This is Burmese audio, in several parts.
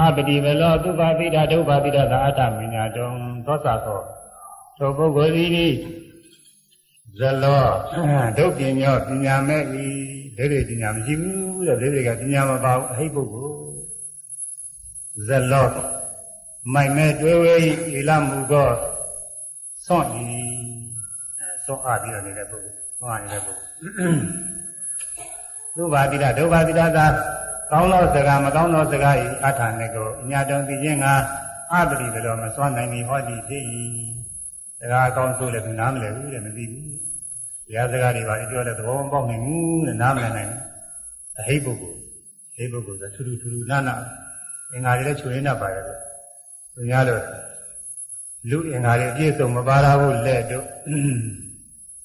အပတိဝလောသူပါပိဒဒုပါပိဒသာအတ္တမညာတုံသောစာသောသောပုဂ္ဂိုလ်သည်ဇလောဒုပညောပညာမဲ့ဤဒိဋ္ဌိပညာမရှိဘူးတဲ့ဒိဋ္ဌိကပညာမပါဘူးအဟိပုဂ္ဂိုလ်ဇလောမိုင်မဲ့တွေးဝဲဤလမှုသောဆွန့်ဤဆွန့်အားပြီးတော့နေတဲ့ပုဂ္ဂိုလ်ဆွန့်အားနေတဲ့ပုဂ္ဂိုလ်သူပါတိရဒုပါတိရသာ ကောင်းသောစကားမကောင်းသောစကားဤအထာနေကိုအညာတုံသိခြင်းကအပတိဘယ်တော့မစွမ်းနိုင်မီဟောသည်ဖြစ်၏စကားအကောင်းဆိုလည်းသူနားမလည်ဘူးတဲ့မသိဘူးတရားစကားတွေပါပြောတဲ့သဘောမပေါက်နိုင်ဘူးတဲ့နားမလည်နိုင်ဘူးအဟိပုဂ္ဂိုလ်ဟိပုဂ္ဂိုလ်ဆိုထူထူထူထူနာနာအင်္ဂါတွေလည်းချွေရင်းတတ်ပါတယ်သူများလို့လူအင်္ဂါတွေအပြည့်စုံမပါတာဘူးလက်တို့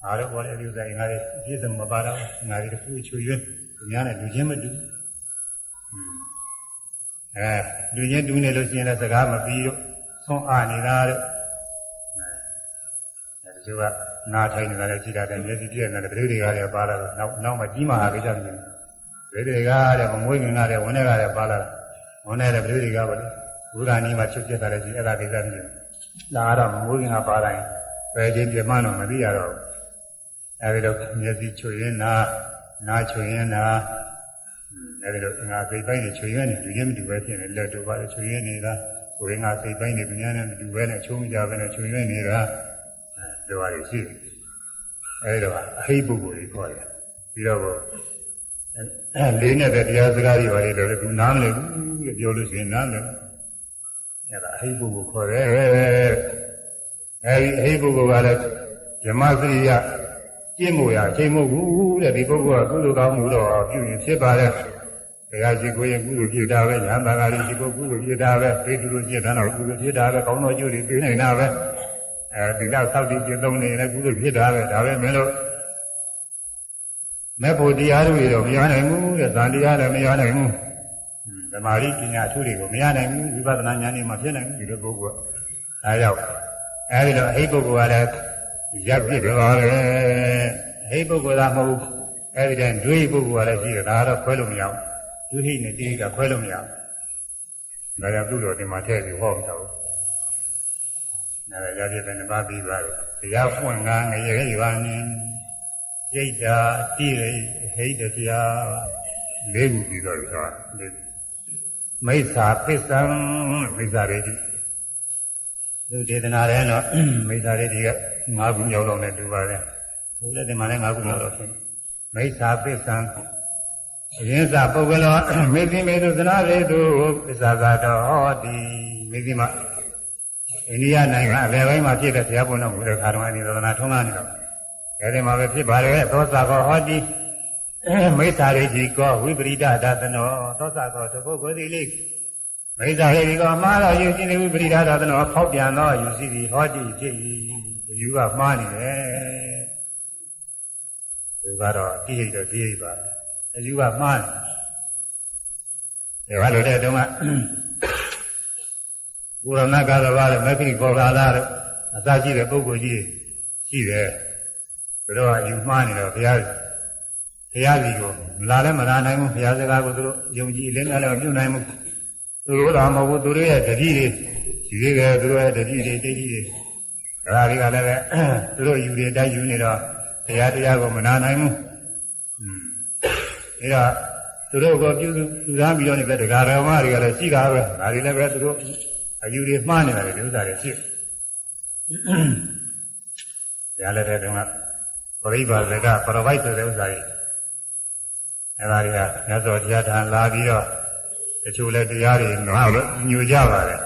အားတော့ဘောလေဒီဥစ္စာအင်္ဂါတွေအပြည့်စုံမပါတာဘူးအင်္ဂါတွေတစ်ခုချွေရင်းသူများနဲ့လူချင်းမတူ အဲလူချင်းတူနေလို့ရှိရင်လည်းစကားမပြီးတော့ဆွန့်အားနေတာတော့အဲဒီကနားထိုင်နေတာလည်းရှိတာတယ်မျက်စိပြည့်နေတာလည်းပြိတွေကလည်းပါလာတော့နောက်နောက်မှကြီးမာဟာကိစ္စမျိုးပြိတွေကလည်းမမွေးခင်ကလည်းဝင်နေကလည်းပါလာတာဝင်နေတဲ့ပြိတွေကပါလေဘုရားနီးမှာချုပ်ပြတာလည်းရှိအဲ့ဒါကိစ္စမျိုးဒါကတော့မမွေးခင်ကပါတိုင်းပဲချင်းပြမတော့မသိရတော့ဘူးအဲဒီတော့မျက်စိချွေရင်နာနာချွေရင်နာ အဲဒီတော့ငါစိတ်ပိုင်းတွေချွေရင်နေလူချင်းမတူပဲဖြစ်နေလက်တို့ပါလေချွေရင်နေတာကိုယ်ငါစိတ်ပိုင်းတွေပြညာနဲ့မတူပဲနဲ့ချုံးကြပဲနဲ့ချွေရင်နေတာဒီပါလေရှိတယ်အဲဒီတော့အဟိပုဂ္ဂိုလ်ကြီးခေါ်တယ်ပြီးတော့အဲလေးနဲ့တဲ့တရားစကားတွေပါလေတော့သူနားမလည်ဘူးပြောလို့ရှိရင်နားမလည်အဲဒါအဟိပုဂ္ဂိုလ်ခေါ်တယ်အဲဒီအဟိပုဂ္ဂိုလ်ကလည်းဓမ္မစရိယကျင့်မို့ရအချိန်မဟုတ်ဘူးတဲ့ဒီပုဂ္ဂိုလ်ကကုသိုလ်ကောင်းမှုတော့ပြုရင်ဖြစ်ပါတယ် တရားရှိကိုရင်ကုသိုလ်ဖြစ်တာပဲညာတာကလေးဒီပုဂ္ဂိုလ်ကုသိုလ်ဖြစ်တာပဲသိသူတို့ဖြစ်တာတော့ကုသိုလ်ဖြစ်တာပဲကောင်းသောကျိုးတွေသိနိုင်တာပဲအဲဒီလောက်သောက်တည်ကျင့်သုံးနေလည်းကုသိုလ်ဖြစ်တာပဲဒါပဲမင်းတို့မဲ့ဖို့တရားတွေတော့မရနိုင်ဘူးတဲ့ဇာတရားလည်းမရနိုင်ဘူးဓမ္မရိပညာထုတွေကိုမရနိုင်ဘူးဝိပဿနာဉာဏ်နဲ့မှဖြစ်နိုင်ဘူးဒီလိုပုဂ္ဂိုလ်ကအဲကြောင့်အဲဒီတော့အဲ့ပုဂ္ဂိုလ်ကလည်းရပ်ပြစ်တယ်ပါလေဟိပုဂ္ဂိုလ်သာမဟုတ်အဲဒီတည်းဒွေပုဂ္ဂိုလ်ကလည်းရှိတယ်ဒါကတော့ခွဲလို့မရဘူး ဒွေဟိနဲ့တိဟိကခွဲလို့မရဘူးဒါကြောင့်သူ့တော်ဒီမှာထည့်ပြီးဟောမှာဘူးဒါကြရပြည့်တဲ့ပါပြီးပါတော့တရားဖွင့်ငါငရေရပါနေရိတ်တာတိရိဟိတတရားလေးခုပြီးတော့ဆိုတာမိစ္ဆာပစ္စံမိစ္ဆာရေတိသူဒေသနာထဲတော့မိစ္ဆာရေတိက၅ခုမြောက်တော့လည်းတူပါတယ်ဘုရားတင်မှာလည်း၅ခုမြောက်တော့ဖြစ်မိစ္ဆာပစ္စံအ ရင်စာပုဂ္ဂလောမေသိမေတုသနာရေတုပစ္ဆာသာတော်ဒီမေသိမအိန္ဒိယနိုင်ငံအလယ်ပိုင်းမှာဖြစ်တဲ့ဘုရားဘုန်းတော်ဘုရားခါတော်အနိသနာထုံးကားနေတော့အဲဒီမှာပဲဖြစ်ပါလေသောစာကောဟောတိမိစ္ဆာရိတိကောဝိပရိဒဒသနောသောစာကောတပုဂ္ဂိုလ်သည်လေးမိစ္ဆာရိတိကောမှားတော်ယူရှိနေဝိပရိဒဒသနောဖောက်ပြန်သောယူရှိသည်ဟောတိဖြစ်၏ယူကမှားနေတယ်သူကတော့တိဟိတ်တော့တိဟိတ်ပါ အယူကမှားတယ်ဒါလိုတဲ့တုန်းကဘုရဏကာသဘာလည်းမက္ခိကောဂါလာတော့အသာရှိတဲ့ပုဂ္ဂိုလ်ကြီးရှိတယ်ဘယ်တော့အယူမှားနေတော့ဘုရားဘုရားကြီးကိုမလာလည်းမလာနိုင်ဘူးဘုရားစကားကိုသူတို့ယုံကြည်လင်းလည်းမပြုနိုင်ဘူးသူတို့တော့မဟုတ်ဘူးသူတို့ရဲ့တတိတွေဒီကဲသူတို့ရဲ့တတိတွေတိတ်ကြီးတွေဒါတွေကလည်းပဲသူတို့ယူတွေတိုက်ယူနေတော့တရားတရားကိုမနာနိုင်ဘူး အဲဒါသူတို့ကပြုစုရမ်းပြီးတော့နေတဲ့ဒကာတော်မတွေကလည်းရှိတာပဲဒါတွေလည်းပဲသူတို့အယူတွေမှားနေတာတွေဥစ္စာတွေဖြစ်ရလည်းတဲ့တုန်းကပရိပါဇကပရဝိုက်ဆိုတဲ့ဥစ္စာတွေအဲဒါတွေကမြတ်စွာဘုရားထံလာပြီးတော့တချို့လည်းတရားတွေငါ့လို့ညွှန်ကြပါတယ်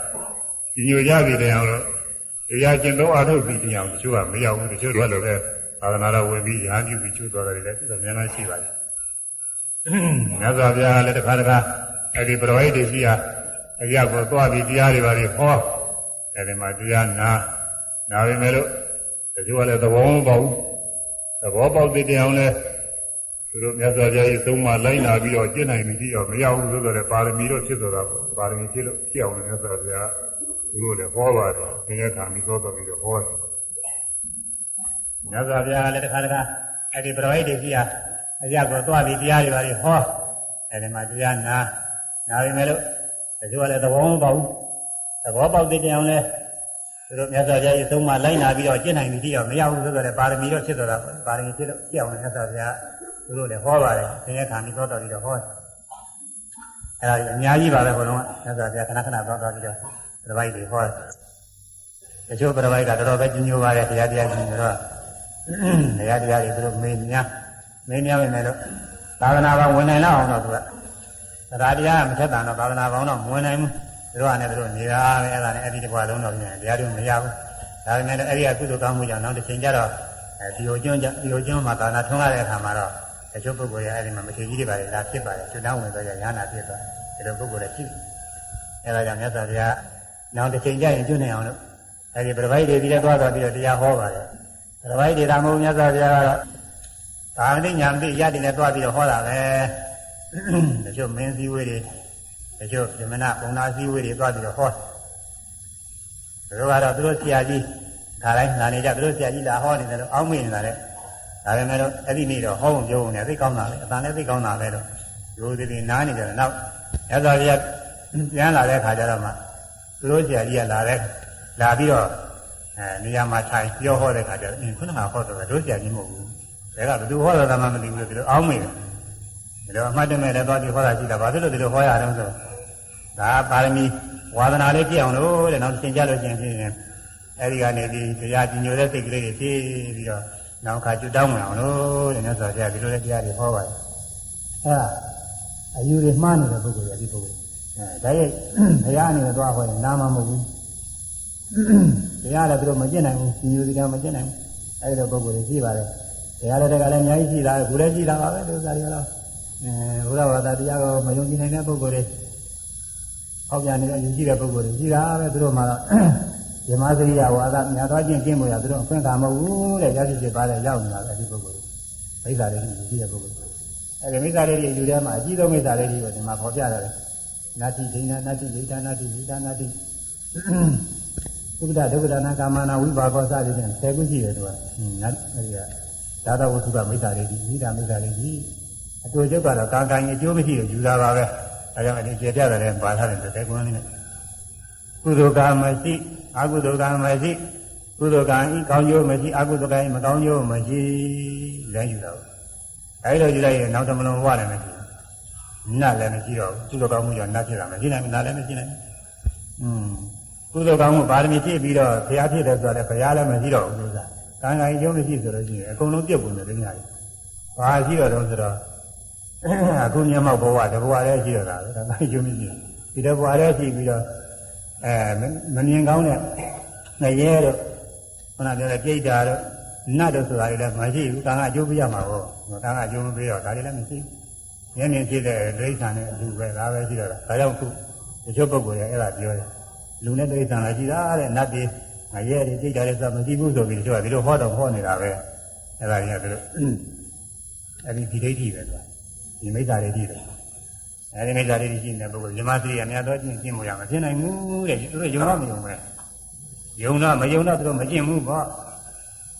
ညွှန်ကြပြီတဲ့အောင်လို့တရားကျင့်တော့အထုတ်ပြီးတရားတချို့ကမရောက်ဘူးတချို့တော့လည်းပဲသာသနာတော်ဝင်ပြီးရဟန်းပြုပြီးကျွတ်တော်တယ်လည်းသူကများများရှိပါတယ် မြတ်စွာဘုရားလည်းတစ်ခါတစ်ခါအဲ့ဒီပရဝိတ်တွေရှိရာအရာကိုသွားပြီးတရားတွေပါလေဟောအဲ့ဒီမှာတရားနာနာပြီမဲ့လို့တချို့ကလည်းသဘောမပေါက်ဘူးသဘောပေါက်တဲ့တရားလည်းသူတို့မြတ်စွာဘုရားရဲ့သုံးပါလိုက်နာပြီးတော့ကျင့်နိုင်ပြီတော့မရဘူးဆိုတော့ပါရမီတော့ဖြစ်သွားတာပေါ့ပါရမီဖြစ်လို့ဖြစ်အောင်လည်းမြတ်စွာဘုရားသူတို့လည်းဟောပါတယ်သင်္ကေတခံပြီးသောတော်ပြီးတော့ဟောတယ်မြတ်စွာဘုရားလည်းတစ်ခါတစ်ခါအဲ့ဒီပရိဝိတ်တွေကြီးဟာ အရာကိုသွားပြီးတရားတွေပါလေဟောအဲ့ဒီမှာတရားနာနာပြီမဲ့လို့တချို့ကလည်းသဘောမပေါက်ဘူးသဘောပေါက်တဲ့တောင်လဲသူတို့မြတ်စွာဘုရားရဲ့သုံးမလိုက်နာပြီးတော့ကျင့်နိုင်ပြီတိတော့မရဘူးဆိုတော့လေပါရမီတော့ဖြစ်တော့တာပါရမီဖြစ်လို့ကြောက်နေမြတ်စွာဘုရားသူတို့လည်းဟောပါတယ်သင်္ကေခံပြီးတော့တော်ပြီးတော့ဟောတယ်အဲ့ဒါကြီးအများကြီးပါပဲဘုလုံးကမြတ်စွာဘုရားခဏခဏတော့တော်ပြီးတော့ပြပိုက်တွေဟောတယ်တချို့ပြပိုက်ကတော်တော်ပဲကြီးညိုပါတယ်တရားတရားကြီးတော့တရားတရားတွေသူတို့မေးများ မေးများပဲနဲ့တော့သာသနာ့ဘောင်ဝင်နိုင်လောက်အောင်တော့သူကတရားတရားမထက်တန်တော့သာသနာ့ဘောင်တော့မဝင်နိုင်ဘူးသူတို့ကလည်းသူတို့နေတာပဲအဲ့ဒါနဲ့အဲ့ဒီတစ်ခွာလုံးတော့ပြန်တရားတွေမရဘူးဒါပေမဲ့လည်းအဲ့ဒီကကုသိုလ်ကောင်းမှုကြောင့်နောက်တစ်ချိန်ကျတော့အဲဒီဟိုကျွန်းဒီဟိုကျွန်းမှာသာနာထွန်းရတဲ့အခါမှာတော့တချို့ပုဂ္ဂိုလ်ရဲ့အဲ့ဒီမှာမထေကြီးတွေပါလေလာဖြစ်ပါတယ်ကျွန်းတောင်းဝင်တော့ရဟနာဖြစ်သွားဒီလိုပုဂ္ဂိုလ်တွေရှိအဲ့ဒါကြောင့်မြတ်စွာဘုရားနောက်တစ်ချိန်ကျရင်ကျွန်းနေအောင်လို့အဲ့ဒီပြပိုက်တွေပြီးတော့သွားတော့ပြီးတော့တရားဟောပါတယ်ပြပိုက်တွေဒါမှမဟုတ်မြတ်စွာဘုရားကတော့ ဒါမသိညာမသိရတဲ့နဲ့သွားပြီးတော့ဟောတာပဲတချို့မင်းစည်းဝေးတွေတချို့ဇမနာပုံနာစည်းဝေးတွေသွားပြီးတော့ဟောသူတို့ကတော့သူတို့ဆရာကြီးဒါတိုင်းနာနေကြသူတို့ဆရာကြီးလာဟောနေတယ်လို့အောင်းမိနေတာလေဒါပေမဲ့တော့အဲ့ဒီနေ့တော့ဟောဖို့ပြောဖို့နဲ့သိကောင်းတာလေအတန်လည်းသိကောင်းတာပဲတော့ရိုးသေးသေးနားနေကြတယ်နောက်ရသော်ရပြန်လာတဲ့ခါကျတော့မှသူတို့ဆရာကြီးကလာတဲ့လာပြီးတော့အဲနေရာမှာထိုင်ပြောဟောတဲ့ခါကျတော့အင်းခုနကဟောတော့တို့ဆရာကြီးမဟုတ်ဘူး ဒါကဘယ်သူဟောတာမှမသိဘူးလို့ဒီလိုအောင်းမိတယ်ဒီလိုအမှတ်တမဲ့လည်းသွားပြီးဟောတာရှိတာဘာဖြစ်လို့ဒီလိုဟောရအောင်ဆိုဒါပါရမီဝါဒနာလေးပြည့်အောင်လို့တဲ့နောက်သင်ကြလို့ရှိရင်ဖြင့်အဲဒီကနေပြီးတရားကြည်ညိုတဲ့စိတ်ကလေးတွေဖြည့်ပြီးတော့နောက်ခါကျွတ်တောင်းမအောင်လို့တဲ့မြတ်စွာဘုရားဒီလိုလေးတရားတွေဟောပါတယ်အဲဒါအယူတွေမှားနေတဲ့ပုဂ္ဂိုလ်ရဲ့ဒီပုဂ္ဂိုလ်အဲဒါရဲ့ဘုရားအနေနဲ့သွားဟောရင်နာမမဟုတ်ဘူးတရားလည်းသူတို့မကျင့်နိုင်ဘူးညူစီကမကျင့်နိုင်ဘူးအဲဒီလိုပုဂ္ဂိုလ်တွေရှိပါတယ် တရားလည်းတကလည်းအများကြီးရှိတာခုလည်းရှိတာပါပဲဒီဥစ္စာတွေကတော့အဲဘုရားဘာသာတရားကိုမယုံကြည်နိုင်တဲ့ပုဂ္ဂိုလ်တွေဟောက်ပြန်နေတော့ယဉ်ကျေးတဲ့ပုဂ္ဂိုလ်တွေရှိတာပဲသူတို့မှတော့ဓမ္မစရိယဝါဒမြတ်သွားခြင်းကျင့်ဖို့ရသူတို့အခွင့်အခါမဟုတ်ဘူးတဲ့ရရှိဖြစ်ပါတဲ့ရောက်နေတာပဲဒီပုဂ္ဂိုလ်မိစ္ဆာလေးကြီးရှိတဲ့ပုဂ္ဂိုလ်အဲဒီမိစ္ဆာလေးကြီးယူထဲမှာအကြီးဆုံးမိစ္ဆာလေးကြီးကိုဒီမှာပေါ်ပြရတယ်နာတိဒိဏနာတိဒိဋ္ဌနာတိဒိဋ္ဌနာတိသုဒ္ဓဒုက္ခဒါနကာမနာဝိပါကောစသည်ဖြင့်10ခုရှိတယ်သူကနတ်အဲဒီက သာသဝတ္ထုကမိစ္ဆာလေးကြီးမိစ္ဆာမိစ္ဆာလေးကြီးအတူချုပ်ကတော့ကာကံအကျိုးမရှိလို့ယူတာပါပဲအဲကြောင့်အဒီကျေပြတယ်လည်းပါထားတယ်တဲ့ကွန်းလေးနဲ့ကုသိုလ်ကမရှိအကုသိုလ်ကမရှိကုသိုလ်ကံဤကောင်းကျိုးမရှိအကုသိုလ်ကံဤမကောင်းကျိုးမရှိလည်းယူတော့အဲဒီလိုယူလိုက်ရင်နောက်တမလုံးဘဝလည်းမရှိဘူးနတ်လည်းမရှိတော့ဘူးကုသိုလ်ကောင်းမှုကြောင့်နတ်ဖြစ်တာမရှိနိုင်ဘူးနတ်လည်းမရှိနိုင်ဘူးอืมကုသိုလ်ကောင်းမှုပါရမီဖြည့်ပြီးတော့ဘုရားဖြစ်တယ်ဆိုတော့ဘုရားလည်းမရှိတော့ဘူးလို့ဆိုတာ ကံကံအကျိုးမရှိဆိုလို့ရှိရင်အကုန်လုံးပြတ်ကုန်တယ်ဒီနေ့။ဘာရှိတော့တော့ဆိုတော့အခုမျက်မှောက်ဘဝတဘဝလည်းရှိတော့တာပဲဒါကယုံကြည်တယ်ဒီတဘဝလည်းရှိပြီးတော့အဲမမြင်ကောင်းတဲ့ငရဲတို့ခုနပြောတဲ့ပြိတ္တာတို့နတ်တို့ဆိုတာတွေလည်းမရှိဘူးကံကအကျိုးပေးရမှာပေါ့ကံကအကျိုးမပေးတော့ဒါတွေလည်းမရှိဘူးညနေဖြစ်တဲ့ဒိဋ္ဌာန်နဲ့အလူပဲဒါပဲရှိတော့တာဒါကြောင့်ခုတချို့ပုဂ္ဂိုလ်တွေအဲ့ဒါပြောတယ်လူနဲ့ဒိဋ္ဌာန်လည်းရှိတာတဲ့နတ်တွေ ငရဲတွေပြိတ္တာတွေဆိုတာမရှိဘူးဆိုပြီးတချို့ကဒီလိုဟောတော့ဟောနေတာပဲအဲ့ဒါကြီးကသူတို့အဲ့ဒီဒီဒိဋ္ဌိပဲဆိုတာဒီမိစ္ဆာတွေကြည့်တယ်အဲဒီမိစ္ဆာတွေရှိနေတဲ့ပုဂ္ဂိုလ်ဇမသီရမြတ်တော်ကျင့်ကျင့်မှုရမှာဖြစ်နိုင်ဘူးတဲ့သူတို့ယုံတော့မယုံပဲယုံတော့မယုံတော့သူတို့မကျင့်ဘူးပေါ့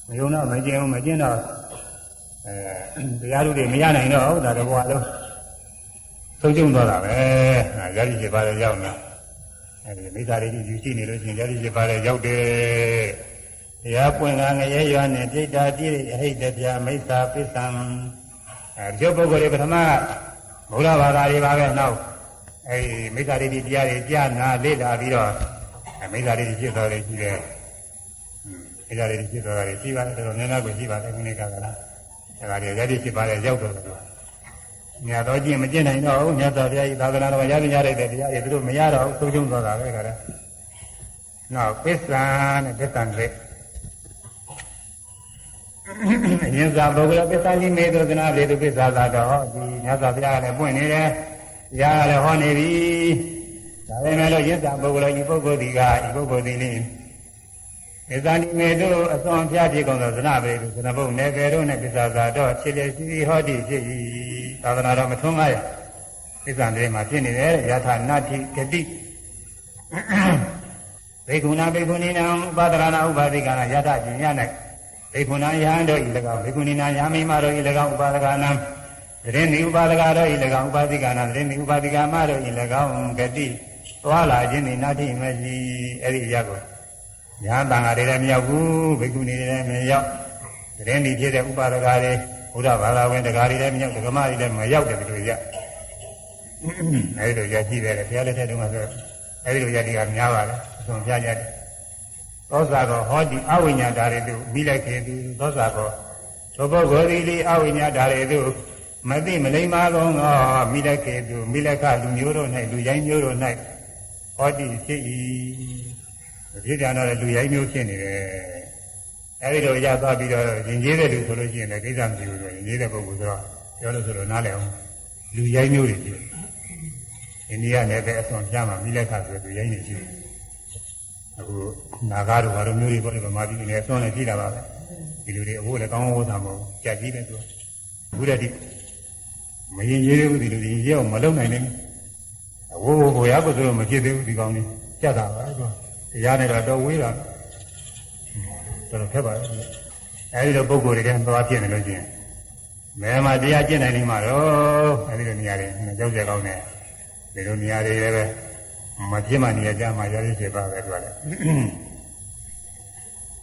မယုံတော့မကျင့်ဘူးမကျင့်တော့အဲတရားလူတွေမရနိုင်တော့ဒါတဘွားလုံးသုံးကျုံသွားတာပဲရည်ရည်ပါလေရောက်နေ အဲဒီမိစ္ဆာတွေယူရှိနေလို့ရှိရင်ရည်ရည်ပါလေရောက်တယ်တရားပွင့်ကငရဲရွာနဲ့ပြိတ္တာတိရိအဟိတပြမိစ္ဆာပစ္စံအဲဒီပုဂ္ဂိုလ်တွေပထမဘုရားဘာသာတွေပါပဲနောက်အဲဒီမိစ္ဆာဒိဋ္ဌိတရားတွေကြားနာလေ့လာပြီးတော့မိစ္ဆာဒိဋ္ဌိဖြစ်တော်တွေရှိတယ်မိစ္ဆာဒိဋ္ဌိဖြစ်တော်တွေရှိပါတယ်တော်တော်များများကိုရှိပါတယ်ခုနေ့ကကလားအဲဒါတွေရည်ဖြစ်ပါတယ်ရောက်တော့တယ် မြတ်တော်ကျင့်မကျင့်နိုင်တော့ဘူးမြတ်တော်ဘုရားကြီးသာသနာတော်ရည်ရတဲ့တရားတွေသူတို့မရတော့ဘူးသုံးချုံသွားတာပဲခါတယ်နောက်ပစ္စံနဲ့ပစ္စံတွေအရင်သာပုဂ္ဂလပစ္စာလိမေသုသနာလေတုပစ္စာသာတော့ဒီမြတ်စွာဘုရားကလည်းပွင့်နေတယ်။ရားကလည်းဟောနေပြီ။ဒါပေမဲ့လို့ယစ္စာပုဂ္ဂလဤပုဂ္ဂိုလ်ဒီကဤပုဂ္ဂိုလ်ဒီလေးပစ္စာလိမေတုအစွန်ဖျားဖြစ်ကုန်သောသနာပေတုသနဘုတ်နေပေတို့နဲ့ပစ္စာသာတော့ဖြစ်လေစီဟောတိဖြစ်၏။ သာသနာတော်မထွန်းကားရပစ္စာလေးမှာဖြစ်နေတယ်ယထာနာတိဂတိဘေကုဏဘေကုဏိနံဥပါဒရဏဥပါတိကနာယထာကျင်ရ၌ဘေကုဏယဟန်တို့ဤ၎င်းဘေကုဏိနာယာမိမတို့ဤ၎င်းဥပါဒကနာတရင်ဒီဥပါဒကတို့ဤ၎င်းဥပါတိကနာတရင်ဒီဥပါတိကမတို့ဤ၎င်းဂတိသွားလာခြင်းနေနာတိမရှိအဲ့ဒီရက်ကိုညာတန်ဃာတွေလည်းမရောက်ဘူးဘိက္ခုနီတွေလည်းမရောက်တရင်ဒီဖြစ်တဲ့ဥပါဒကာတွေ ဘုရားဘာသာဝင်တရားတွေလည်းမရောက်ဓမ္မတွေလည်းမရောက်တယ်ဒီလိုရက်အဲ့ဒီလိုရက်ကြည့်တယ်ဘုရားလက်ထက်တုန်းကဆိုအဲ့ဒီလိုရက်တွေကများပါတယ်အဆုံးပြကြတယ်သောစာကောဟောဒီအဝိညာဓာရီတုမိလိုက်ခေသူသောစာကောသောပုဂ္ဂိုလ်ဒီလေးအဝိညာဓာရီတုမသိမလိမ္မာကောသောမိလိုက်ခေသူမိလက်ကလူမျိုးတို့၌လူရိုင်းမျိုးတို့၌ဟောဒီဖြစ်၏ဖြစ်ကြတော့လူရိုင်းမျိုးဖြစ်နေတယ် အဲဒီတော့ရသွားပြီးတော့ရင်ကျေးတဲ့လူဆိုလို့ရှိရင်လည်းကိစ္စမရှိဘူးဆိုရင်ရင်ကျေးတဲ့ပုဂ္ဂိုလ်ဆိုတော့ပြောလို့ဆိုတော့နားလည်အောင်လူရိုင်းမျိုးတွေဖြစ်အိန္ဒိယနယ်ပဲအစွန်ပြမှာမိလက်ခဆိုလူရိုင်းနေရှိတယ်အခုနာဂါတို့ဘာလိုမျိုးတွေပေါ့လေဗမာပြည်နယ်အစွန်နဲ့ကြည့်တာပါပဲဒီလူတွေအဖို့လည်းကောင်းကောင်းဝတ်တာမဟုတ်ကြက်ကြီးတယ်သူအခုတည်းမရင်ကျေးဘူးဒီလူတွေရေအောင်မလုံနိုင်ဘူးအဝိုးကိုရဖို့ဆိုတော့မဖြစ်သေးဘူးဒီကောင်းကြီးကြက်တာပါကွာတရားနဲ့တော့တော့ဝေးတာ တော်တော်ခက်ပါရဲ့အဲဒီလိုပုံကိုယ်တွေကသွားဖြစ်နေလို့ချင်းမဲမှာတရားကျင့်နိုင်နေမှာတော့အဲဒီလိုနေရာတွေကြောက်ကြကောင်းတယ်ဒီလိုနေရာတွေလည်းပဲမဖြစ်မှနေရာကြမှာရရဖြစ်ပါပဲသူကလည်း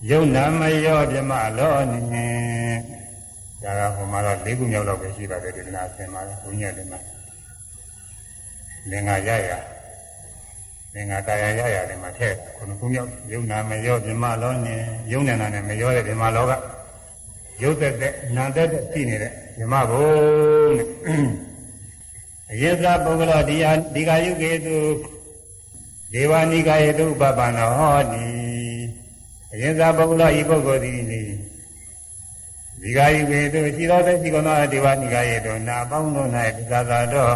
ယုံနာမယောပြမလောနေဒါကဟိုမှာတော့၄ခုမြောက်တော့ပဲရှိပါတယ်ဒီနာဆင်ပါလေဘုညာတွေမှာလင်္ကာရရ လင်္ကာကာယရရတွေမှာထည့်ခုနခုမြောက်ယုံနာမယောပြမလောနေယုံနေတာနဲ့မယောတဲ့ဒီမှာလောကရုပ်သက်တဲ့နာသက်တဲ့ရှိနေတဲ့ဓမ္မဘုံနဲ့အယသပုဂ္ဂလောဒီယာဒီကာယုကေတုဒေဝနိကာယေတုဥပပန္နောဟောတိအယသပုဂ္ဂလောဤပုဂ္ဂိုလ်သည်နိဒီကာယုကေတုရှိသောသက်ရှိကောသောဒေဝနိကာယေတုနာပေါင်းတို့၌သစ္စာသာတော့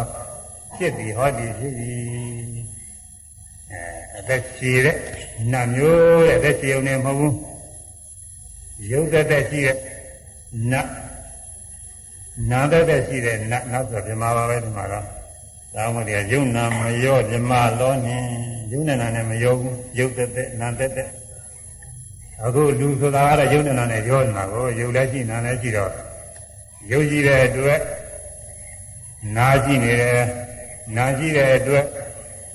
ဖြစ်သည်ဟောတိဖြစ်သည် အဲအသက်ရှိတဲ့နတ်မျိုးတဲ့အသက်ရှိုံနဲ့မဟုတ်ဘူးရုပ်သက်သက်ရှိတဲ့နတ်နာသက်သက်ရှိတဲ့နတ်နောက်ဆိုပြမပါပဲဒီမှာတော့ဒါမှမဟုတ်ရုပ်နာမရောပြမလောနေရုပ်နဲ့နာနဲ့မရောဘူးရုပ်သက်သက်နာသက်သက်အခုလူဆိုတာကတော့ရုပ်နဲ့နာနဲ့ရောနေတာကိုရုပ်လည်းရှိနာလည်းရှိတော့ရုပ်ရှိတဲ့အတွက်နာရှိနေတယ်နာရှိတဲ့အတွက်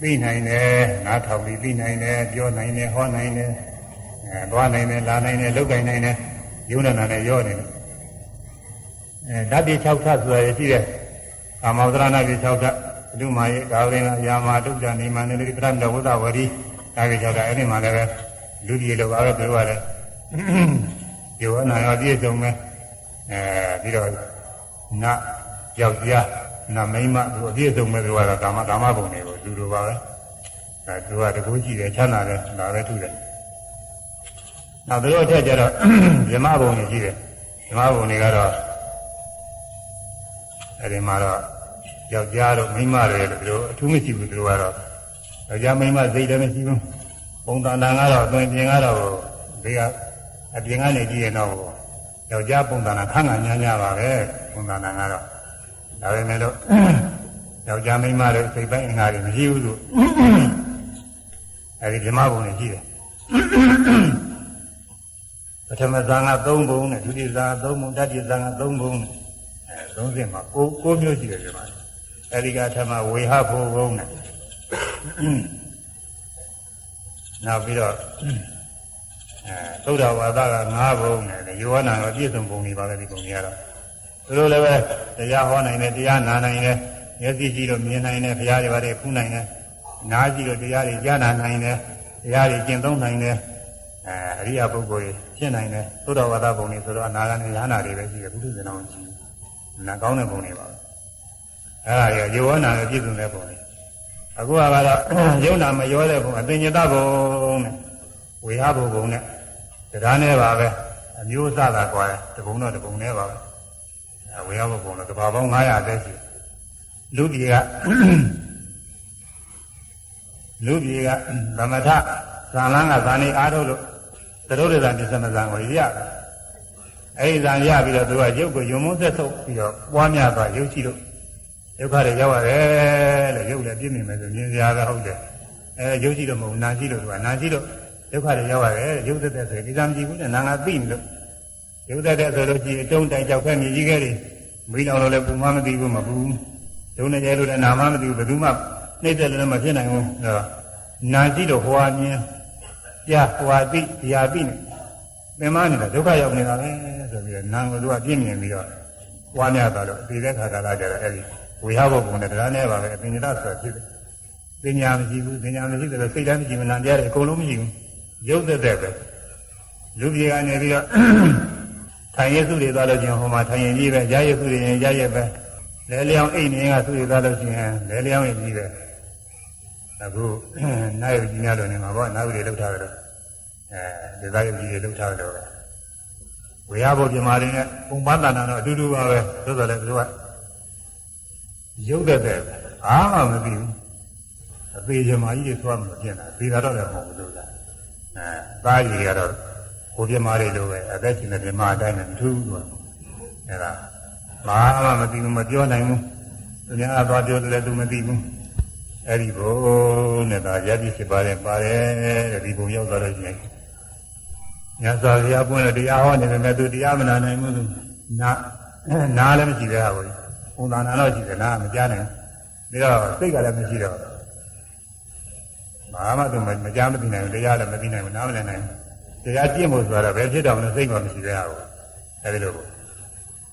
သိနိုင်တယ်နားထောင်ပြီးသိနိုင်တယ်ပြောနိုင်တယ်ဟောနိုင်တယ်အဲသွားနိုင်တယ်လာနိုင်တယ်လုပ်နိုင်နိုင်တယ်ရုပ်နဲ့နာနဲ့ရောနေတယ်အဲဓာတ်ပြ6ထပ်ဆိုတာရရှိတယ်ကာမောဒရဏပြ6ထပ်ဘုဒ္ဓမာယေကာဝရင်ယာမတုဒ္ဒနေမန္တလိပရမဝဒဝရီဓာတ်ပြ6ထပ်အဲ့ဒီမှာလည်းပဲလူကြီးလောကပဲပြောရတယ်ယောနာရောပြည့်စုံမယ်အဲပြီးတော့နယောက်ျား နမိမ့်မသူအပြည့်စုံမဲ့သူကတော့ကာမကာမဘုံတွေကိုလူလိုပါပဲအဲသူကတကူကြည့်တယ်ချမ်းသာတယ်ဒါပဲထုတယ်နောက်သူတို့အထက်ကျတော့ဇမဘုံတွေရှိတယ်ဇမဘုံတွေကတော့အဲဒီမှာတော့ယောက်ျားတို့မိန်းမတွေတို့ဒီလိုအထူးမရှိဘူးသူတို့ကတော့ယောက်ျားမိန်းမစိတ်လည်းမရှိဘူးပုံသဏ္ဍာန်ကတော့အသွင်ပြင်ကတော့ဒီကအပြင်ကနေကြည့်ရင်တော့ယောက်ျားပုံသဏ္ဍာန်ခန့်ခန့်ညားညားပါပဲပုံသဏ္ဍာန်ကတော့ ဒါပေမဲ့လို့ယောက်ျားမိန်းမတွေစိတ်ပိုင်းအင်္ဂါတွေမရှိဘူးလို့အဲဒီဓမ္မဘုံတွေရှိတယ်ပထမဇာန်က3ဘုံနဲ့ဒုတိယဇာန်က3ဘုံတတိယဇာန်က3ဘုံနဲ့အဲ30မှာ9 9မျိုးရှိတယ်ဒီမှာအဲဒီကထမဝေဟဘုံဘုံနဲ့နောက်ပြီးတော့အဲသုဒ္ဓဝါဒက9ဘုံနဲ့ယောဟနာတော့ပြည့်စုံဘုံတွေပါပဲဒီဘုံတွေကတော့ သူတို့လည်းပဲတရားဟောနိုင်တယ်တရားနာနိုင်တယ်မျက်စိကြည့်လို့မြင်နိုင်တယ်ဘုရားတွေပါတယ်ဖူးနိုင်တယ်နားကြည့်လို့တရားတွေကြားနာနိုင်တယ်တရားတွေကျင့်သုံးနိုင်တယ်အဲအရိယပုဂ္ဂိုလ်တွေဖြစ်နိုင်တယ်သုဒ္ဓဝါဒဘုံတွေဆိုတော့အနာဂတ်နဲ့ရဟနာတွေပဲရှိတယ်ဘုသူဇဏောင်းကြီးနာကောင်းတဲ့ဘုံတွေပါပဲအဲဒါတွေကယောဟနာနဲ့ပြည့်စုံတဲ့ဘုံတွေအခုကတော့ယုံနာမရောတဲ့ဘုံအသင်္ညတဘုံနဲ့ဝေဟဘုံဘုံနဲ့တရားနဲ့ပါပဲအမျိုးအစားသာကွာတယ်တဘုံတော့တဘုံနဲ့ပါပဲအဲ ဝေဟဘုံဘုံတော့ကဘာပေါင်း900တက်ရှိလူကြီးကလူကြီးကသမထဇာလန်းကဇာနေအားထုတ်လို့သရုပ်ရဇာပစ္စမဇာကိုရတယ်အဲဒီဇာရပြီးတော့သူကရုပ်ကိုယုံမုန်းဆက်ဆုပ်ပြီးတော့ပွားများသွားရုပ်ရှိလို့ဒုက္ခတွေရောက်ရတယ်လို့ရုပ်လည်းပြည့်မြင်မယ်ဆိုမြင်စရာပဲဟုတ်တယ်အဲရုပ်ရှိလို့မဟုတ်နာရှိလို့သူကနာရှိလို့ဒုက္ခတွေရောက်ရတယ်ရုပ်သက်သက်ဆိုဒီကံကြည့်ဘူးနဲ့နာငါသိနေလို့ ရုပ်သက်သက်ဆိုလို့ရှိရင်အတုံးတိုင်ကြောက်ခဲမြည်ကြီးခဲ့တယ်မိလောင်လို့လည်းပူမမသိဘူးမပူဒုနေကျလို့လည်းနာမမသိဘူးဘယ်သူမှညနှိမ့်တယ်လည်းမဖြစ်နိုင်ဘူးအဲတော့နာကြည့်လို့ဟွာမြင်ပြဟွာသိတရားသိနေပင်မနေတာဒုက္ခရောက်နေတာပဲဆိုပြီးတော့နာကိုသူကပြင်းမြင်ပြီးတော့ဝါများသွားတော့ဒီတဲ့ခါကလာကြတော့အဲ့ဒီဝေဟဘုံနဲ့တရားနဲ့ပါပဲအပင်ညတဆိုတာဖြစ်တယ်ပညာမရှိဘူးပညာမရှိတယ်စိတ်တိုင်းမရှိမနာတရားတွေအကုန်လုံးမရှိဘူးရုပ်သက်သက်ပဲလူပြေကနေပြီးတော့ ထိုင်ရစုတွေသွားလို့ချင်းဟိုမှာထိုင်ရင်ကြီးပဲရရစုတွေရင်ရရပဲလဲလျောင်းအိတ်နေကစုတွေသွားလို့ချင်းလဲလျောင်းရင်ကြီးပဲအခုနိုင်ရကြီးများလို့နေမှာပေါ့နောက်တွေလောက်ထားကြတော့အဲဒီသားရကြီးတွေလောက်ထားကြတော့ဝေယဘောပြမာတွေနဲ့ပုံပန်းတဏ္ဍာတော့အတူတူပါပဲသို့တော်လည်းသူကရုပ်တဲ့တဲ့အားမှမသိဘူးအသေးချင်မကြီးတွေသွားမှမဖြစ်တာသေတာတော့လည်းမဟုတ်ဘူးလို့လားအဲသားကြီးတွေကတော့ ကိုပြမာတွေလိုပဲအသက်ရှင်တဲ့ပြမာအတိုင်းနဲ့မထူးဘူးသူကအဲဒါဘာမှမသိဘူးမပြောနိုင်ဘူးသူများသွားပြောတယ်လည်းသူမသိဘူးအဲ့ဒီဘုံနဲ့ဒါယတိဖြစ်ပါတယ်ပါတယ်တဲ့ဒီဘုံရောက်သွားလို့ရှိရင်ညဇာဘုရားပွင့်လို့တရားဟောနေတယ်မဲ့သူတရားမနာနိုင်ဘူးသူနာနာလည်းမရှိတဲ့ဟာကိုပုံသဏ္ဍာန်တော့ရှိတယ်နာမကြားနိုင်ဘူးဒါတော့စိတ်ကလည်းမရှိတော့ဘာမှသူမကြားမသိနိုင်ဘူးတရားလည်းမသိနိုင်ဘူးနားမလည်နိုင်ဘူး တရားကျင့်ဖို့ဆိုတော့ဘယ်ဖြစ်တော့မလဲစိတ်မှမရှိတဲ့ဟာကိုအဲဒီလိုပေါ့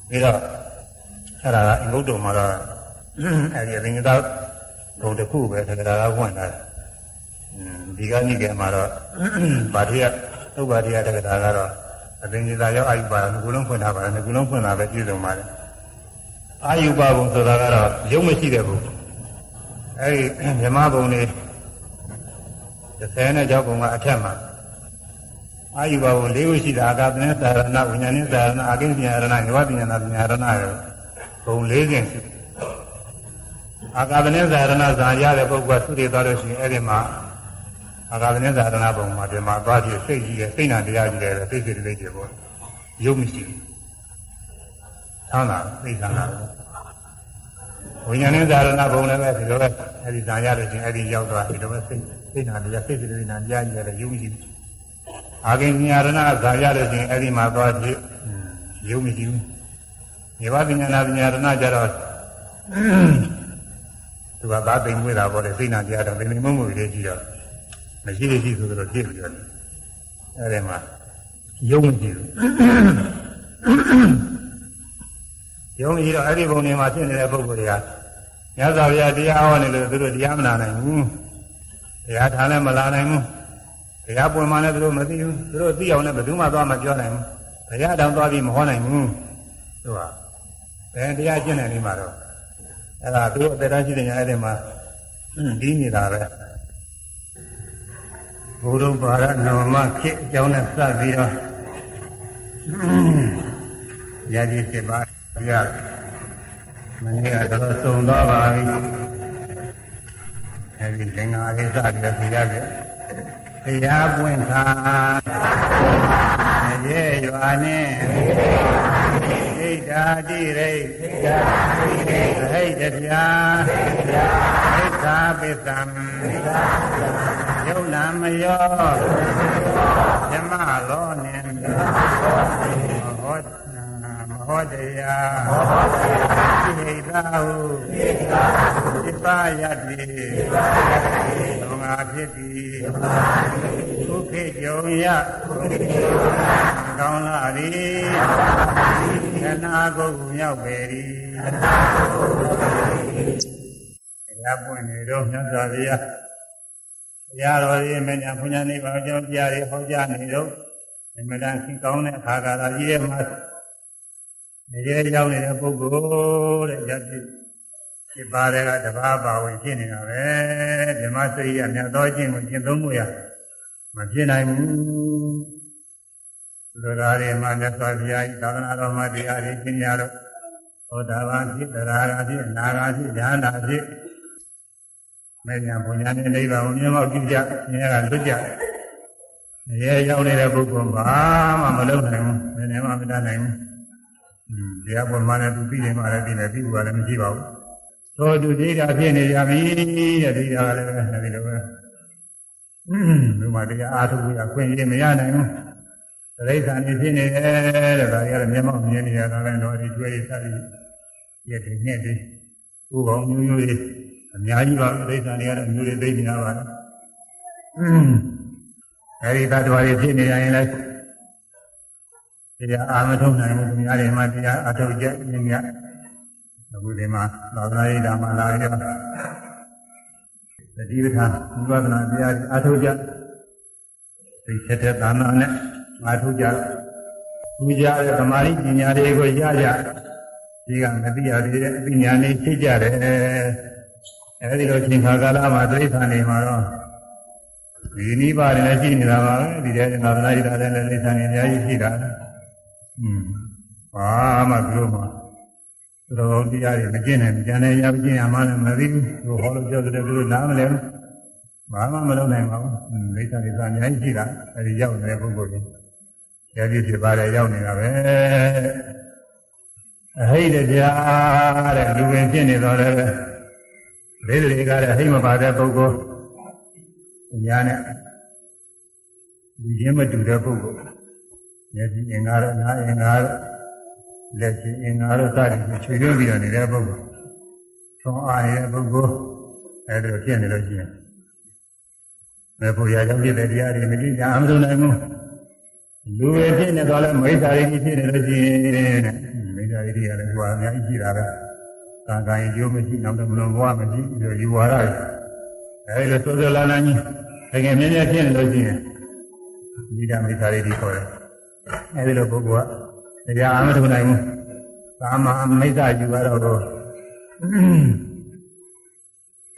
ပြီးတော့အဲ့ဒါကအင်္ဂုတ္တမှာတော့အဲဒီအင်္ဂဒဘုံတစ်ခုပဲသက္ကရာကဝင်လာတယ်ဒီကနေ့ကမှာတော့ဗာတိယသုဗ္ဗာတိယတက္ကရာကတော့အသင်္ကေတရောက်အာယုပါငကုလုံးဖွင့်ထားပါတယ်ငကုလုံးဖွင့်တာပဲပြည့်စုံပါတယ်အာယုပါဘုံဆိုတာကတော့ရုပ်မရှိတဲ့ဘုံအဲဒီမြမဘုံလေး30နဲ့ကြောက်ဘုံကအထက်မှာ အာယုဘဝလေးခုရှိတာအာကသနဲ့သာရဏဝိညာဉ်နဲ့သာရဏအာကိဉ္စညာရဏယောပညာနာပညာရဏရောဘုံ၄ခြင်းရှိအာကသနဲ့သာရဏဇာရတဲ့ပုဂ္ဂိုလ်ကသုတေသွားလို့ရှိရင်အဲ့ဒီမှာအာကသနဲ့သာရဏဘုံမှာဒီမှာသွားပြီးစိတ်ကြီးတဲ့စိတ်နာတရားကြီးတဲ့စိတ်စိတ်လေးတွေပေါ့ရုပ်မရှိဘူးသမ်းတာသိသမ်းတာဝိညာဉ်နဲ့သာရဏဘုံလည်းပဲဒီလိုပဲအဲ့ဒီဇာရလို့ရှိရင်အဲ့ဒီရောက်သွားဒီလိုပဲစိတ်စိတ်နာတရားစိတ်စိတ်လေးနာတရားကြီးတဲ့ရုပ်မရှိဘူး အာကိညာရဏဇာရလို့ရှိရင်အဲ့ဒီမှာသွားကြည့်ရုပ်မရှိဘူးမြေဝပညာနာပညာရဏကြတော့သူကသာသိမ်မွေးတာပေါ့လေစိတ်နာတရားတော့သိမ်မွေးမှုလေးကြည့်တော့မရှိသေးရှိဆိုတော့ပြည့်ပြီးတော့အဲ့ဒီမှာရုပ်မရှိဘူးရုံးကြီးတော့အဲ့ဒီဘုံတွေမှာဖြစ်နေတဲ့ပုဂ္ဂိုလ်တွေကမြတ်စွာဘုရားတရားဟောနေလို့သူတို့တရားမနာနိုင်ဘူးတရားထားလည်းမလာနိုင်ဘူး တရားပွင့်မှလည်းသူတို့မသိဘူးသူတို့သိအောင်လည်းဘယ်သူမှသွားမပြောနိုင်ဘူးတရားတောင်သွားပြီးမဟောနိုင်ဘူးသူကဘယ်တရားကျင့်နိုင်နေမှာတော့အဲ့ဒါသူတို့အသက်သားရှိတဲ့ညာအဲ့ဒီမှာဒီနေတာပဲဘုရုံပါရနောမခေအကြောင်းနဲ့စပြီးတော့ရည်ရည်ဖြစ်ပါရမနေ့ကတော့သုံးတော့ပါပြီအဲဒီသင်္ဃာလေးစပြီးတော့ပြရတယ် တရားပွင့်ခါရဲရွာနဲ့ဣဒ္ဓာတိရိဣဒ္ဓာတိရိဟိတဗျာဣဒ္ဓာပိသံယုတ်လံမယောဓမ္မလောနေဟောမဟောတရားမဟောတရားဣဒ္ဓာဟုဣဒ္ဓာဟုဣပယတိဣပယ တိသံဃာဖြစ်သည်သံဃာဖြစ်သည်ုခေကြုံရကောင်းလာသည်ခဏကိုယ်မြောက်ပေသည်တရားပွင့်နေတော့မြတ်စွာဘုရားဘုရားတော်ကြီးမင်းညာဘုရားနေပါကြောင်းတရားတွေဟောကြားနေတော့အမှန်တန်ခင်ကောင်းတဲ့အခါကာလကြီးရဲ့မှာနေရရောက်နေတဲ့ပုဂ္ဂိုလ်တဲ့ယတိ ဒီပါတယ်ကတဘာပါဝင်ဖြစ်နေတာပဲဓမ္မစရိယမြတ်သောအကျင့်ကိုကျင့်သုံးမှုရတယ်မဖြစ်နိုင်ဘူးလူသားတွေမှာမြတ်စွာဘုရားသာသနာတော်မှာတရားတွေကျင့်ကြတော့သောတာပန်ဖြစ်တရားရာဖြစ်နာဂာဖြစ်ဉာဏ်နာဖြစ်မေညာဘုညာနဲ့နိဗ္ဗာန်ကိုမြင်မောက်ကြည့်ကြမြင်ရတာလွတ်ကြရဲရောက်နေတဲ့ပုဂ္ဂိုလ်ဘာမှမလုပ်နိုင်ဘူးဘယ်နဲ့မှမတတ်နိုင်ဘူး။တရားပေါ်မှာလည်းသူပြီးနေမှလည်းပြီးနေပြီးဘူးကလည်းမရှိပါဘူး။ သောသူဒိဋ္ဌာဖြစ်နေကြပြီတဲ့ဒိဋ္ဌာကလည်းအဲဒီလိုပဲ။ဒီမှာတရားအားထုတ်ရခွင့်ရမရနိုင်ဘူး။တိရစ္ဆာန်နေဖြစ်နေတယ်တဲ့ဒါတွေကလည်းမျက်မှောက်မြင်နေရတာလည်းတော့ဒီတွေ့ရစသည်ရက်တွေနဲ့ဒီဥပ္ပောင်းမျိုးမျိုးတွေအများကြီးပါဒိဋ္ဌာတွေကတော့မျိုးတွေသိနေတာပါလားအဲဒီတ attva တွေဖြစ်နေရင်လည်းတရားအာမထုံနိုင်မှုသူများတွေမှာတရားအထုတ်ချက်ညင်ည အခုဒီမှာသာသနာ့ရေးဓမ္မလာရောတတိပဋ္ဌာန်ဝိပဿနာတရားအထုတ်ချက်သိချက်တဲ့သာနာနဲ့အထုတ်ကြပူဇာတဲ့သမာဓိပညာတွေကိုရကြဒီကမသိရသေးတဲ့အပညာနဲ့သိကြတယ်အဲဒီလိုချိန်ခါကာလမှာတိဋ္ဌာန်တွေမှာတော့ဒီနိဗ္ဗာန်လည်းရှိနေတာပါပဲဒီတဲ့သာသနာ့ရေးဓာတ်လည်းတိဋ္ဌာန်တွေအများကြီးရှိတာอืมဘာမှသူတို့မှာ သူတော်တရားတွေမကျင့်နိုင်ကြံနေရမကျင့်ရမှလည်းမသိဘူးသူဟောလို့ပြောတဲ့သူတို့နားမလဲဘူးဘာမှမလုပ်နိုင်ပါဘူးမိစ္ဆာတွေကအများကြီးရှိတာအဲဒီရောက်နေတဲ့ပုဂ္ဂိုလ်တွေရပြည့်ဖြစ်ပါတယ်ရောက်နေတာပဲအဟိတတရားတဲ့လူဝင်ဖြစ်နေတော့လည်းပဲဒိဋ္ဌိတွေကလည်းအဟိမပါတဲ့ပုဂ္ဂိုလ်ညာနဲ့ဒီချင်းမတူတဲ့ပုဂ္ဂိုလ်မျက်စိအင်္ဂါရနားအင်္ဂါရ လက်ရှိအင်္ဂါရစသည်ကိုချွေရွပြီးတော့နေတဲ့ပုဂ္ဂိုလ်သွန်အားရဲ့ပုဂ္ဂိုလ်အဲဒါဖြစ်နေလို့ရှိရင်မေဖို့ရာကြောင့်ဖြစ်တဲ့တရားတွေမကြည့်ကြအောင်လုပ်နိုင်ဘူးလူပဲဖြစ်နေတော့လဲမိစ္ဆာရိဖြစ်နေလို့ရှိရင်မိစ္ဆာရိတွေကလည်းဟိုအများကြီးရှိတာပဲကံကံရိုးမရှိနောက်တော့မလုံးဘဝမရှိပြီးတော့ယူဝါဒတွေအဲဒီလိုစောစောလာလာကြီးတကယ်မြဲမြဲဖြစ်နေလို့ရှိရင်ဒီဓမိစ္ဆာရိခေါ်တယ်အဲဒီလိုပုဂ္ဂိုလ်က တရားအမထုံနိုင်ဘူးသာမမိစ္ဆာယူရတော့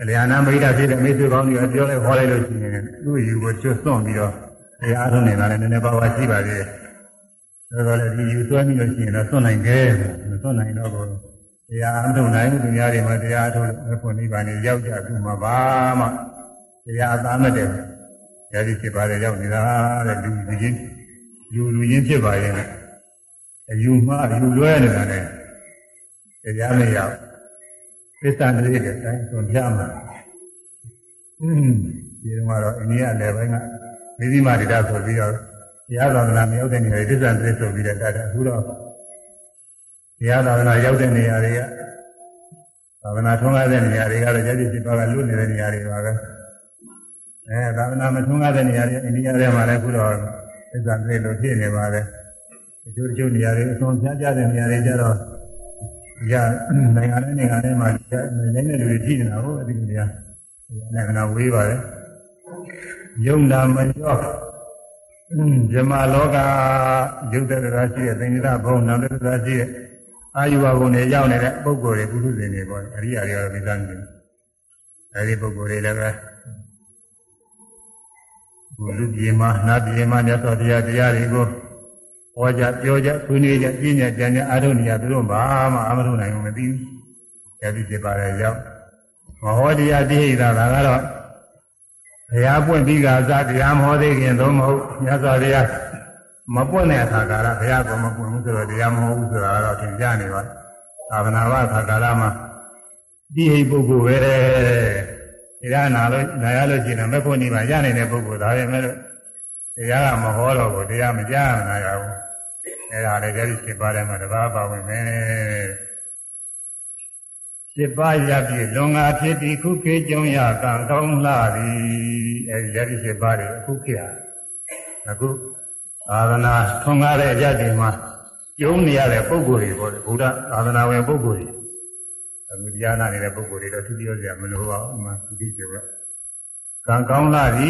အလျာဏမိတ်တာဖြစ်တဲ့မိတ်ဆွေကောင်းတွေကပြောလိုက်ခေါ်လိုက်လို့ရှိရင်သူ့ယူကိုကျွတ်စွန့်ပြီးတော့တရားထုံနေတာလည်းနည်းနည်းပါးပါးရှိပါသေးတယ်ဒါဆိုလည်းဒီယူသွဲပြီးလို့ရှိရင်တော့စွန့်နိုင်တယ်မစွန့်နိုင်တော့ဘူးတရားအထုံနိုင်သူများတွေမှာတရားထုံလို့ဖို့နိဗ္ဗာန်ရောက်ကြသူမှာဘာမှတရားအသားမဲ့တယ်ရည်ဖြစ်ပါတယ်ရောက်နေတာတဲ့လူလူချင်းလူလူချင်းဖြစ်ပါရဲ့ အယူမှားအယူလွဲနေတာနဲ့တရားမရသစ္စာတည်းတဲ့အတိုင်းသွန်ပြမှာอืมဒီတော့အိန္ဒိယနယ်ပိုင်းကမိသီမာဒိတာဆိုပြီးတော့တရားသာသနာမရောက်တဲ့နေရာတွေသစ္စာတည်းဆိုပြီးတော့တတ်တယ်အခုတော့တရားသာသနာရောက်တဲ့နေရာတွေကသာသနာထွန်းကားတဲ့နေရာတွေကတော့ရည်ရည်ဖြစ်ပါကလွတ်နေတဲ့နေရာတွေပါပဲအဲသာသနာမထွန်းကားတဲ့နေရာတွေအိန္ဒိယထဲမှာလည်းအခုတော့သစ္စာတည်းလို့ဖြစ်နေပါတယ် တချို့တချို့နေရာတွေအဆုံးဖြတ်ကြတဲ့နေရာတွေကျတော့ရနိုင်ငံနဲ့နိုင်ငံနဲ့မှာနိုင်တဲ့လူတွေရှိနေတာဟုတ်အဒီတရားနိုင်ငံကဝေးပါတယ်ယုံနာမရောဇမလောကယုတ်တဲ့တရားရှိတဲ့သင်္ကြန်ဘုံနောက်တဲ့တရားရှိတဲ့အာယုဘဘုံတွေရောက်နေတဲ့ပုဂ္ဂိုလ်တွေပုထုဇဉ်တွေပေါ့အရိယာတွေကတော့ဒီသားမျိုးအဲဒီပုဂ္ဂိုလ်တွေလည်းပဲဘုလူပြေမှာနတ်ပြေမှာမြတ်စွာဘုရားတရားတွေကို ဟောကြပြောကြဆွေးနွေးကြပြညာကြံကြအားထုတ်နေရသူတို့ဘာမှအမထုတ်နိုင်ဘူးမသိဘူး။ယတိဖြစ်ပါရဲ့ရောက်မဟောတရားတိဟိတာဒါကတော့ဘုရားပွင့်ပြီးကစားတရားမဟောသေးခင်သုံးမဟုတ်မြတ်စွာဘုရားမပွင့်တဲ့အခါကာလဘုရားကမပွင့်ဘူးဆိုတော့တရားမဟောဘူးဆိုတာတော့သင်ကြားနေပါသာသနာ့ဘာအခါကာလမှာတိဟိပုဂ္ဂိုလ်ပဲတရားနာလို့နာရလို့ရှိရင်မဖို့နေပါရနိုင်တဲ့ပုဂ္ဂိုလ်ဒါပဲမဲ့လို့တရားကမဟောတော့ဘူးတရားမကြားနာရဘူး အဲ့ဒါလည်းကြည့်ဖြစ်ပါတယ်မှာတပါးပါဝင်မယ်စစ်ပါရပြီလွန်ငါဖြစ်ပြီးခုခေကြုံရကံကောင်းလာပြီအဲဒီရည်စစ်ပါတွေအခုခေတ်အခုသာသနာထွန်ကားတဲ့အကြတွေမှာကျုံနေရတဲ့ပုံကိုယ်တွေပေါ့ဗုဒ္ဓသာသနာဝင်ပုံကိုယ်တွေအခုတရားနာနေတဲ့ပုံကိုယ်တွေတော့သူပြောကြမလို့ပါဘူးမှသူကြည့်ကြပါကံကောင်းလာပြီ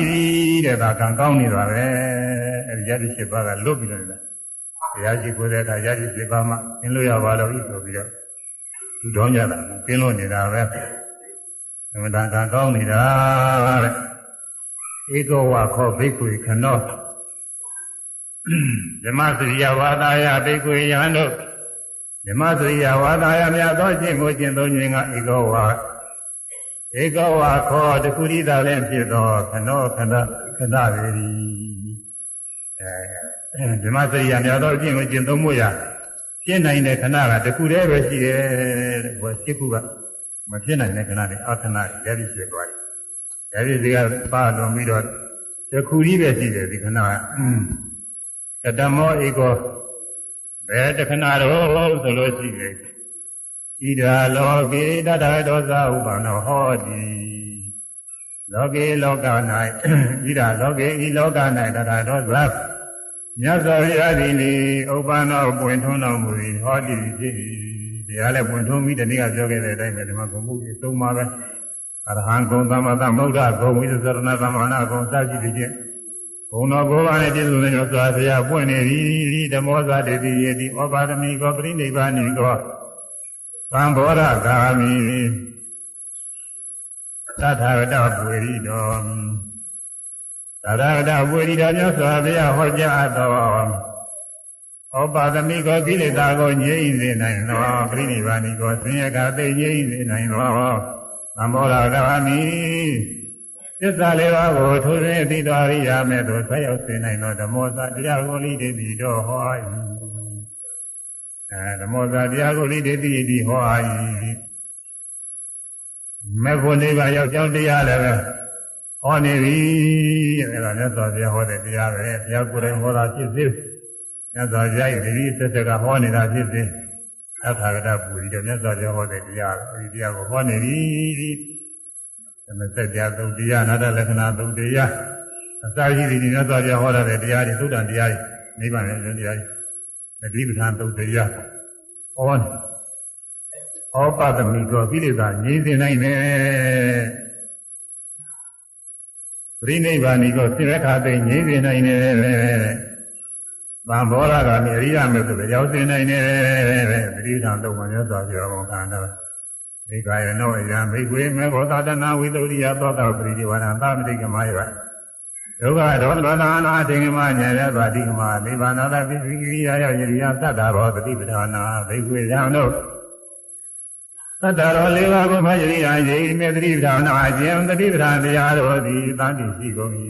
တဲ့ဒါကံကောင်းနေတာပဲအဲဒီရည်စစ်ပါကလွတ်ပြီးတော့နေတာတ ရားရှိကိုယ်တဲ့အခါရရှိပြပါမှကျင်းလို့ရပါလို့ဤဆိုပြီးတော့သူတော်ကြတာကျင်းလို့နေတာပဲသမထကံကောင်းနေတာတဲ့ဧကဝခောဘိက္ခွေခနောဓမ္မစရိယဝါဒယဘိက္ခွေယံတို့ဓမ္မစရိယဝါဒယမြတ်သောခြင်းကိုကျင့်သုံးခြင်းကဧကဝဧကဝခောတခုရိတာလည်းဖြစ်သောခနောခဏခဏပေ၏အဲ ဓမ္မစရိယာများသောအကျင့်ကိုကျင့်သုံးမှုရကျင့်နိုင်တဲ့ခဏကတခုတည်းပဲရှိတယ်တဲ့ဘောရှိခုကမဖြစ်နိုင်တဲ့ခဏတွေအခဏတွေလည်းဖြစ်သွားတယ်။အဲဒီစီကပါလွန်ပြီးတော့တခုကြီးပဲရှိတယ်ဒီခဏကတတမောဧကောဘယ်တခဏတော့ဆိုလို့ရှိတယ်ဣဒာလောကေတတတောသဥပနောဟောတိလောကေလောက၌ဣဒာလောကေဤလောက၌တတတောသ မြတ်စွာဘုရားသည်လေဥပ္ပန္နောပွင့်ထွန်းတော်မူ၏ဟောတိဖြစ်၏တရားလည်းပွင့်ထွန်းပြီးတနည်းကပြောခဲ့တဲ့အတိုင်းပဲဒီမှာဂုံမှုကြီးသုံးပါပဲအရဟံဂုံသမ္မာသမ္ဗုဒ္ဓဂုံဝိသရဏသမ္မာနာဂုံစသဖြင့်ဂုံတော်ကိုယ်ပါနဲ့ပြည့်စုံတဲ့မြတ်စွာဘုရားပွင့်နေသည်ဓမ္မောဇတေတိယေတိဩပါဒမိကောပရိနိဗ္ဗာနိကောသံဘောရဂာမိသတ္ထာဝတ္တပွေရိတော် သတ္ထာဝတ္တပွေရိတော်မြတ်စွာဘုရားဟောကြားတော်ဩပါဒမိကောကိလေသာကိုငြိမ့်စေနိုင်သောပရိနိဗ္ဗာနိကောဆင်းရဲကသိငြိမ့်စေနိုင်သောသံဘောရဂာမိသစ္စာလေးပါးကိုထိုးရင်းသိတော်ရိယာမဲ့သို့ဆက်ရောက်စေနိုင်သောဓမ္မောသတရားကိုလိတိတိတော်ဟော၏အဲဓမ္မောသတရားကိုလိတိတိတိဟော၏မေဖို့လေးပါးရောက်ကြောင်းတရားလည်းပဲ ဟောနေပြီအဲဒါမြတ်စွာဘုရားဟောတဲ့တရားပဲဘုရားကိုယ်တိုင်ဟောတာဖြစ်စေမြတ်စွာဘုရားရဲ့ဒီသက်သက်ကဟောနေတာဖြစ်စေအထာဂတပူရီတော့မြတ်စွာဘုရားဟောတဲ့တရားပဲဒီတရားကိုဟောနေပြီသမသက်တရားသုတ်တရားနာတလက္ခဏာသုတ်တရားအစာရှိဒီမြတ်စွာဘုရားဟောတဲ့တရားတွေသုတ္တန်တရားတွေနိဗ္ဗာန်ရဲ့တရားတွေအတိပဋ္ဌာန်သုတ်တရားဟောနေဩပဒမိကောကိလေသာငြိမ်းစေနိုင်တယ် ပရိနိဗ္ဗာန်ကိုစိရခာသိငြိမ်းစေနိုင်တယ်ဗံဘောရကမြေအရိယာမေဆိုရောက်စေနိုင်တယ်ပရိသံတော့မှမြတ်စွာဘုရားဘုံခန္ဓာဒီကာယနောယံဘိကွေမေဘောသာတနာဝိသုရိယသောတာပရိဒီဝရံသာမတိကမယောဒုက္ခဒေါသနာနာအထင်ကမညာရပါတိကမနိဗ္ဗာန်သာပိစိကိရိယာယရိယသတ္တာဘောတတိပဌာနာဘိကွေယံတို့ သတ္တရောလေးပါးကိုမယရိယာယေမေတတိပဌာနာအကျဉ်တတိပဌာန်တရားတော်သည်သာတိရှိကုန်၏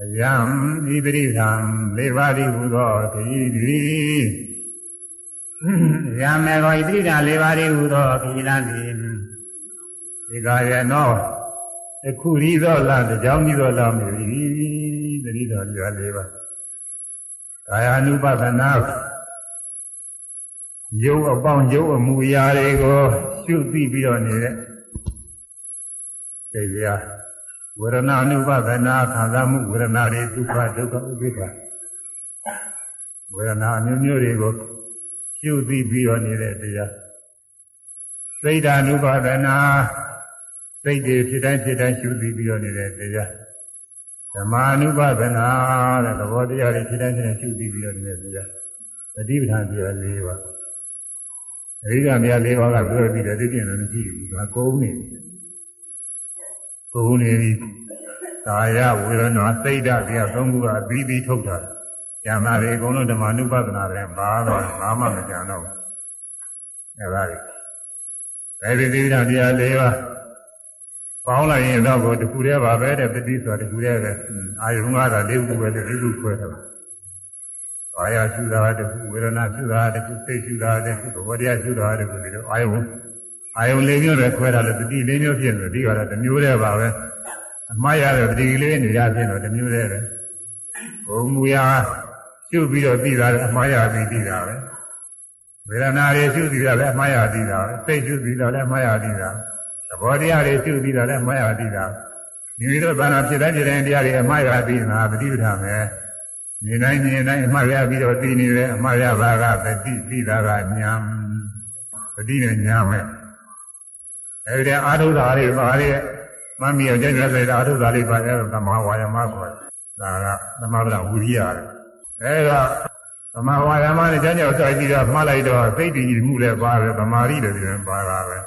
အယံဤပရိသံလေးပါးသည်ဟူသောခရီးသည်ယံမေကောဤပရိသံလေးပါးသည်ဟူသောခရီးလမ်းသည်ဒီကာယနောအခုရီသောလတကြောင်းဤသောလမြည်ပရိသောတရားလေးပါကာယ ानु ပသနာ ရုပ်အပေါင်းရုပ်အမူအရာတွေကိုရှုသိပြီးတော့နေတဲ့တရားဝေဒနာအနုပဒနာခံစားမှုဝေဒနာတွေဒုက္ခဒုက္ခဥပိ္ပခဝေဒနာအမျိုးမျိုးတွေကိုရှုသိပြီးတော့နေတဲ့တရားသိတာအနုပဒနာစိတ်တွေဖြစ်တိုင်းဖြစ်တိုင်းရှုသိပြီးတော့နေတဲ့တရားဓမ္မာနုပဒနာတဲ့သဘောတရားတွေဖြစ်တိုင်းဖြစ်တိုင်းရှုသိပြီးတော့နေတဲ့တရားပฏิပဌာန်တရား၄ပါး အရိယာများ၄ပါးကပြောပြီးတော့သိကျင်တယ်မရှိဘူးဒါကုန်းနေတယ်ကိုယ်နေပြီကာယဝေဒနာစိတ်ဓာတ်တရားသုံးခုကအပြီးပြီးထုတ်တာ။ဉာဏ်သားတွေအကုန်လုံးဓမ္မနုပဒနာတွေဘာတော့ဘာမှမကြံတော့ဘူး။အဲဒါတွေအဲဒီသီလတရား၄ပါးပေါင်းလိုက်ရင်တော့ကိုတခုတည်းပါပဲတဲ့ပฏิဆိုတာတခုတည်းပဲအာယုံကတော့၄ခုပဲ၄ခုခွဲတ ယ်။ဘာယရှုတာတခုဝေဒနာရှုတာတခုစိတ်ရှုတာတခုသဘောတရားရှုတာတခုဒီလိုအာယုံအာယုံလေးမျိုးတွေခွဲတာလို့တတိလေးမျိုးဖြစ်နေတယ်ဒီကတော့တစ်မျိုးတည်းပါပဲအမှားရတဲ့တတိလေးနေရဖြစ်တော့တစ်မျိုးတည်းပဲဘုံမူရာရှုပြီးတော့ပြီးတာလည်းအမှားရပြီးပြီးတာပဲဝေဒနာတွေရှုပြီးတာလည်းအမှားရပြီးတာပဲစိတ်ရှုပြီးတော့လည်းအမှားရပြီးတာသဘောတရားတွေရှုပြီးတော့လည်းအမှားရပြီးတာဒီလိုတော့ဘာနာဖြစ်တဲ့ဖြစ်တဲ့တရားတွေအမှားရပြီးတာပฏิပဒါမယ် နေတိုင်းနေတိုင်းအမှားရပြီးတော့ပြီးနေတယ်အမှားရပါကပฏิပြီးတာကညာပฏิနဲ့ညာမဲ့အဲဒီအာထုသာလေးပါလေမမီရောက်ကြိုက်ကြတဲ့အာထုသာလေးပါလေသမာဝါယမခေါ်တယ်ဒါကသမဗလာဝိရိယတယ်အဲဒါသမာဝါယမနဲ့ကျမ်းကျောက်စိုက်ပြီးတော့မှားလိုက်တော့သိတည်မှုလည်းပါတယ်သမာဓိလည်းပြန်ပါတာပဲ